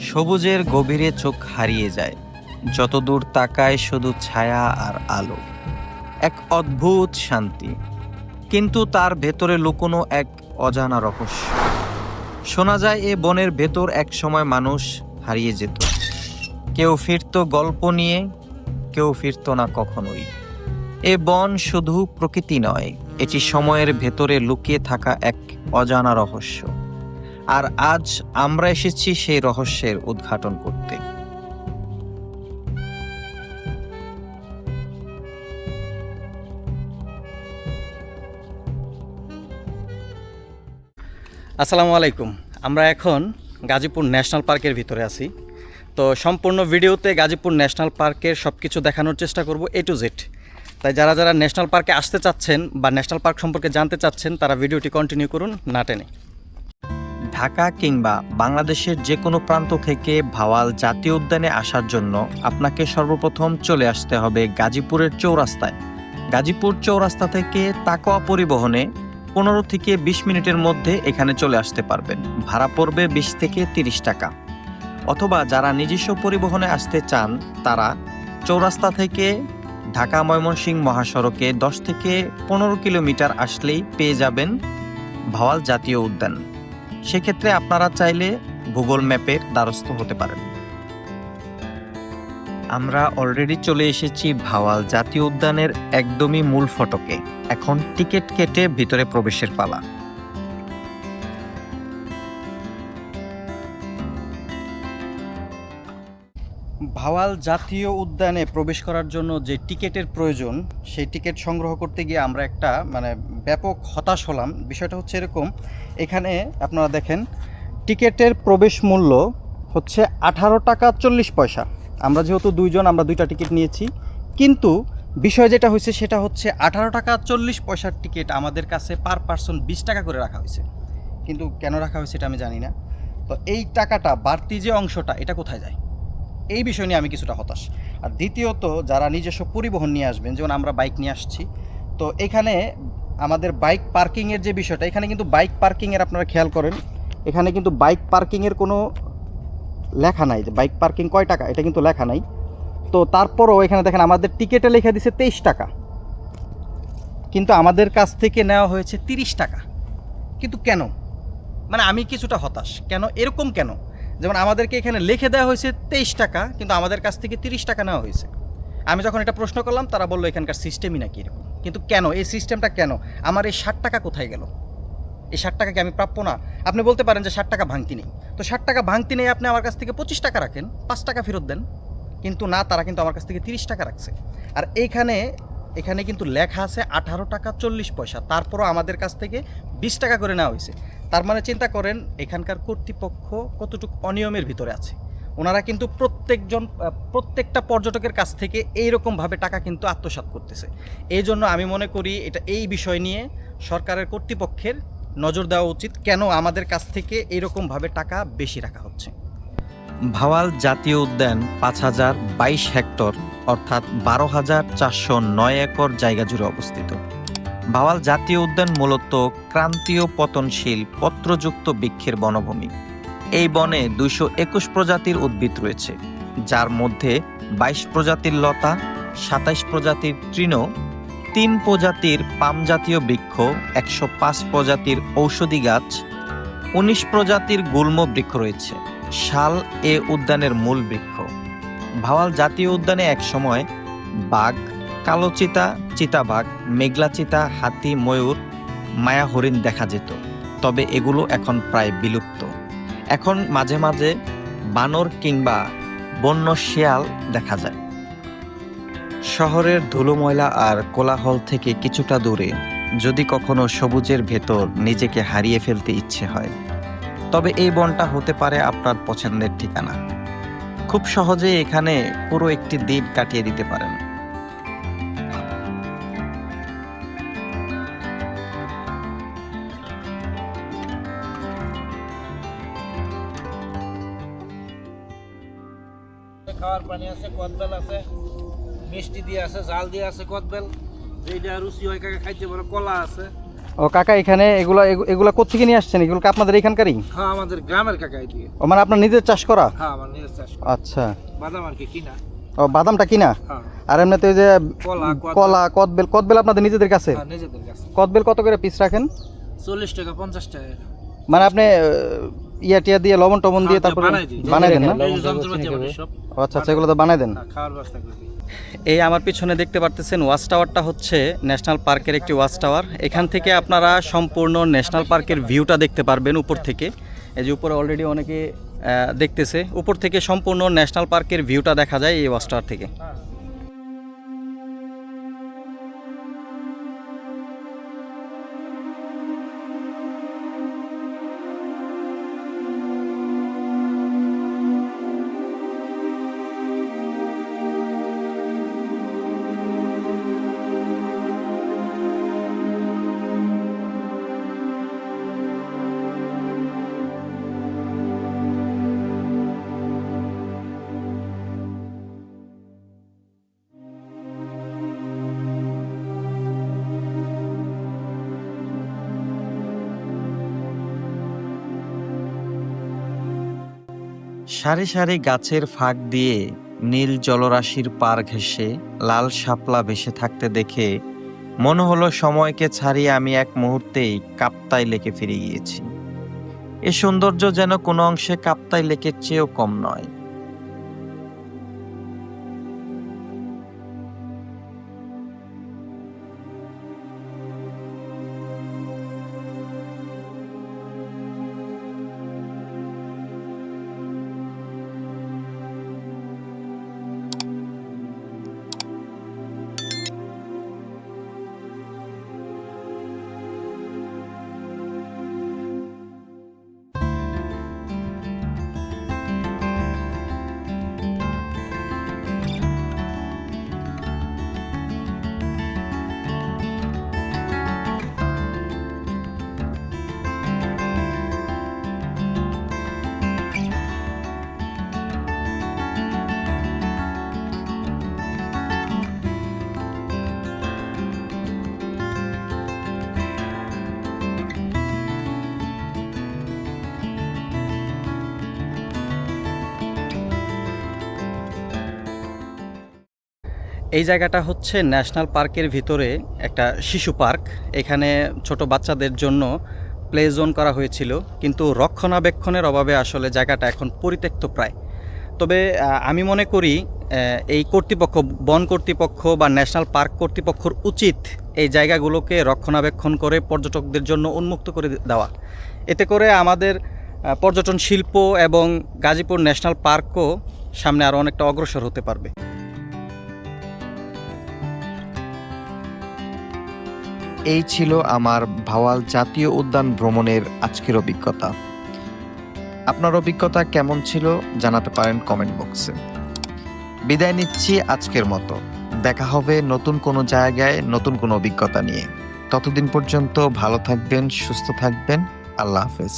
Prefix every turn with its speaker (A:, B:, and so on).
A: সবুজের গভীরে চোখ হারিয়ে যায়। যতদূর তাকায় শুধু ছায়া আর আলো। এক অদ্ভুত শান্তি। কিন্তু তার ভেতরে লুকোনো এক অজানা রহস্য। শোনা যায় এ বনের ভেতর এক সময় মানুষ হারিয়ে যেত। কেউ ফিরত গল্প নিয়ে, কেউ ফিরতো না কখনোই। এ বন শুধু প্রকৃতি নয়, এটি সময়ের ভেতরে লুকিয়ে থাকা এক অজানা রহস্য। আর আজ আমরা এসেছি সেই রহস্যের উদ্ঘাটন করতে।
B: আসসালামু আলাইকুম। আমরা এখন গাজীপুর ন্যাশনাল পার্কের ভিতরে আছি। তো সম্পূর্ণ ভিডিওতে গাজীপুর ন্যাশনাল পার্কের সব কিছু দেখানোর চেষ্টা করব এ টু জেড তাই যারা যারা ন্যাশনাল পার্কে আসতে চাচ্ছেন বা ন্যাশনাল পার্ক সম্পর্কে জানতে চাচ্ছেন, তারা ভিডিওটি কন্টিনিউ করুন, না টেনে।
A: ঢাকা কিংবা বাংলাদেশের যে কোনো প্রান্ত থেকে ভাওয়াল জাতীয় উদ্যানে আসার জন্য আপনাকে সর্বপ্রথম চলে আসতে হবে গাজীপুরের চৌরাস্তায়। গাজীপুর চৌরাস্তা থেকে তাকোয়া পরিবহনে পনেরো থেকে বিশ মিনিটের মধ্যে এখানে চলে আসতে পারবেন। ভাড়া পড়বে বিশ থেকে তিরিশ টাকা। অথবা যারা নিজস্ব পরিবহনে আসতে চান, তারা চৌরাস্তা থেকে ঢাকা ময়মনসিংহ মহাসড়কে দশ থেকে পনেরো কিলোমিটার আসলেই পেয়ে যাবেন ভাওয়াল জাতীয় উদ্যান। সেক্ষেত্রে আপনারা চাইলে গুগল ম্যাপের দ্বারস্থ হতে পারেন। আমরা অলরেডি চলে এসেছি ভাওয়াল জাতীয় উদ্যানের একদমই মূল ফটকে। এখন টিকিট কেটে ভিতরে প্রবেশের পালা।
B: ভাওয়াল জাতীয় উদ্যানে প্রবেশ করার জন্য যে টিকেটের প্রয়োজন, সেই টিকিট সংগ্রহ করতে গিয়ে আমরা একটা মানে ব্যাপক হতাশ হলাম। বিষয়টা হচ্ছে এরকম, এখানে আপনারা দেখেন, টিকেটের প্রবেশ মূল্য হচ্ছে আঠারো টাকা চল্লিশ পয়সা। আমরা যেহেতু দুইজন, আমরা দুইটা টিকিট নিয়েছি। কিন্তু বিষয় যেটা হয়েছে, সেটা হচ্ছে আঠারো টাকা চল্লিশ পয়সার টিকিট আমাদের কাছে পার পার্সন বিশ টাকা করে রাখা হয়েছে। কিন্তু কেন রাখা হয়েছে এটা আমি জানি না। তো এই টাকাটা, বাড়তি যে অংশটা, এটা কোথায় যায়? এই বিষয় নিয়ে আমি কিছুটা হতাশ। আর দ্বিতীয়ত, যারা নিজস্ব পরিবহন নিয়ে আসবেন, যেমন আমরা বাইক নিয়ে আসছি, তো এখানে আমাদের বাইক পার্কিংয়ের যে বিষয়টা, এখানে কিন্তু বাইক পার্কিংয়ের আপনারা খেয়াল করেন, এখানে কিন্তু বাইক পার্কিংয়ের কোনো লেখা নাই যে বাইক পার্কিং কয় টাকা, এটা কিন্তু লেখা নাই। তো তারপরও এখানে দেখেন আমাদের টিকেটে লেখা দিছে তেইশ টাকা। কিন্তু আমাদের কাছ থেকে নেওয়া হয়েছে তিরিশ টাকা। কিন্তু কেন? মানে আমি কিছুটা হতাশ। কেন? এরকম কেন? যেমন আমাদেরকে এখানে লিখে দেওয়া হয়েছে তেইশ টাকা, কিন্তু আমাদের কাছ থেকে তিরিশ টাকা নেওয়া হয়েছে। আমি যখন এটা প্রশ্ন করলাম, তারা বলল এখানকার সিস্টেমই নাকি এরকম। কিন্তু কেন? এই সিস্টেমটা কেন? আমার এই ষাট টাকা কোথায় গেল? এই ষাট টাকা কি আমি প্রাপ্য না? আপনি বলতে পারেন যে ষাট টাকা ভাঙতি নেই। তো ষাট টাকা ভাঙতি নেই আপনি আমার কাছ থেকে পঁচিশ টাকা রাখেন, পাঁচ টাকা ফেরত দেন। কিন্তু না, তারা কিন্তু আমার কাছ থেকে তিরিশ টাকা রাখছে। আর এইখানে, এখানে কিন্তু লেখা আছে আঠারো টাকা চল্লিশ পয়সা। তারপরও আমাদের কাছ থেকে বিশ টাকা করে নেওয়া হয়েছে। তার মানে চিন্তা করেন, এখানকার কর্তৃপক্ষ কতটুকু অনিয়মের ভিতরে আছে? ওনারা কিন্তু প্রত্যেকজন প্রত্যেকটা পর্যটকের কাছ থেকে এইরকমভাবে টাকা কিন্তু আত্মসাৎ করতেছে। এই জন্য আমি মনে করি এটা এই বিষয় নিয়ে সরকারের কর্তৃপক্ষের নজর দেওয়া উচিত কেন আমাদের কাছ থেকে এইরকমভাবে টাকা বেশি রাখা হচ্ছে।
A: ভাওয়াল জাতীয় উদ্যান পাঁচ হাজার বাইশ হেক্টর, অর্থাৎ বারো হাজার চারশো নয় একর জায়গা জুড়ে অবস্থিত। ভাওয়াল জাতীয় উদ্যান মূলত ক্রান্তীয় পতনশীল পত্রযুক্ত বৃক্ষের বনভূমি। এই বনে দুইশো একুশ প্রজাতির উদ্ভিদ রয়েছে, যার মধ্যে বাইশ প্রজাতির লতা, সাতাইশ প্রজাতির তৃণ, তিন প্রজাতির পাম জাতীয় বৃক্ষ, একশো পাঁচ প্রজাতির ঔষধি গাছ, উনিশ প্রজাতির গুল্ম বৃক্ষ রয়েছে। শাল এ উদ্যানের মূল বৃক্ষ। ভাওয়াল জাতীয় উদ্যানে একসময় বাঘ, কালো চিতা চিতাবাঘ মেঘলা চিতা, হাতি, ময়ূর, মায়া হরিণ দেখা যেত, তবে এগুলো এখন প্রায় বিলুপ্ত। এখন মাঝে মাঝে বানর কিংবা বন্য শিয়াল দেখা যায়। শহরের ধুলো ময়লা আর কোলাহল থেকে কিছুটা দূরে, যদি কখনো সবুজের ভেতর নিজেকে হারিয়ে ফেলতে ইচ্ছে হয়। তবে এই বনটা হতে পারে আপনার পছন্দের ঠিকানা। খুব সহজে এখানে পুরো একটি দিন কাটিয়ে দিতে পারেন।
C: পানি আছে কদবেল আছে মিষ্টি দিয়ে আছে জাল দিয়ে আছে কদবেল। যেটা রুচি হয় কাকে খাইতে পারে কলা আছে।
B: ও কাকা এখানে এগুলা এগু- এগুলা কোথেকে নিয়ে আসছেন? এগুলো আপনাদের এখানকারই?
C: হ্যাঁ আমাদের গ্রামের কাকা এদিকে
B: ও মানে আপনার নিজের চাষ করা?
C: হ্যাঁ আমার নিজের চাষ করা।
B: আচ্ছা।
C: বাদাম আর কি কিনা।
B: ও বাদামটা কিনা?
C: হ্যাঁ।
B: আর এমনিতে ওই যে
C: কলা কদবেল।
B: কদবেল আপনাদের নিজেদের কাছে?
C: হ্যাঁ নিজেদের কাছে।
B: কদবেল কত করে পিস রাখেন?
C: চল্লিশ টাকা পঞ্চাশ টাকা।
B: মানে আপনি ইয়া টিয়া দিয়ে লবণ টবণ দিয়ে
C: হ্যাঁ,
B: তারপরে
C: বানাই
B: দেন না? ও আচ্ছা আচ্ছা এগুলো তো বানাই দেন।
C: হ্যাঁ,
B: এই আমার পিছনে দেখতে পারতেছেন ওয়াচ টাওয়ারটা হচ্ছে ন্যাশনাল পার্কের একটি ওয়াচ টাওয়ার। এখান থেকে আপনারা সম্পূর্ণ ন্যাশনাল পার্কের ভিউটা দেখতে পারবেন উপর থেকে। এই যে উপরে অলরেডি অনেকে আহ, দেখতেছে। উপর থেকে সম্পূর্ণ ন্যাশনাল পার্কের ভিউটা দেখা যায় এই ওয়াচ টাওয়ার থেকে।
A: সারি সারি গাছের ফাঁক দিয়ে নীল জলরাশির পার ঘেঁষে লাল শাপলা ভেসে থাকতে দেখে মনে হলো সময়কে ছাড়িয়ে আমি এক মুহূর্তেই কাপ্তাই লেকে ফিরে গিয়েছি। এ সৌন্দর্য যেন কোনো অংশে কাপ্তাই লেকের চেয়েও কম নয়।
B: এই জায়গাটা হচ্ছে ন্যাশনাল পার্কের ভিতরে একটা শিশু পার্ক। এখানে ছোট বাচ্চাদের জন্য প্লে জোন করা হয়েছিল, কিন্তু রক্ষণাবেক্ষণের অভাবে আসলে জায়গাটা এখন পরিত্যক্ত প্রায়। তবে আমি মনে করি এই কর্তৃপক্ষ, বন কর্তৃপক্ষ বা ন্যাশনাল পার্ক কর্তৃপক্ষর উচিত এই জায়গাগুলোকে রক্ষণাবেক্ষণ করে পর্যটকদের জন্য উন্মুক্ত করে দেওয়া। এতে করে আমাদের পর্যটন শিল্প এবং গাজীপুর ন্যাশনাল পার্কও সামনে আরও অনেকটা অগ্রসর হতে পারবে।
A: এই ছিল আমার ভাওয়াল জাতীয় উদ্যান ভ্রমণের আজকের অভিজ্ঞতা। আপনার অভিজ্ঞতা কেমন ছিল জানাতে পারেন কমেন্ট বক্সে। বিদায় নিচ্ছি আজকের মতো। দেখা হবে নতুন কোনো জায়গায় নতুন কোনো অভিজ্ঞতা নিয়ে। ততদিন পর্যন্ত ভালো থাকবেন, সুস্থ থাকবেন। আল্লাহ হাফেজ।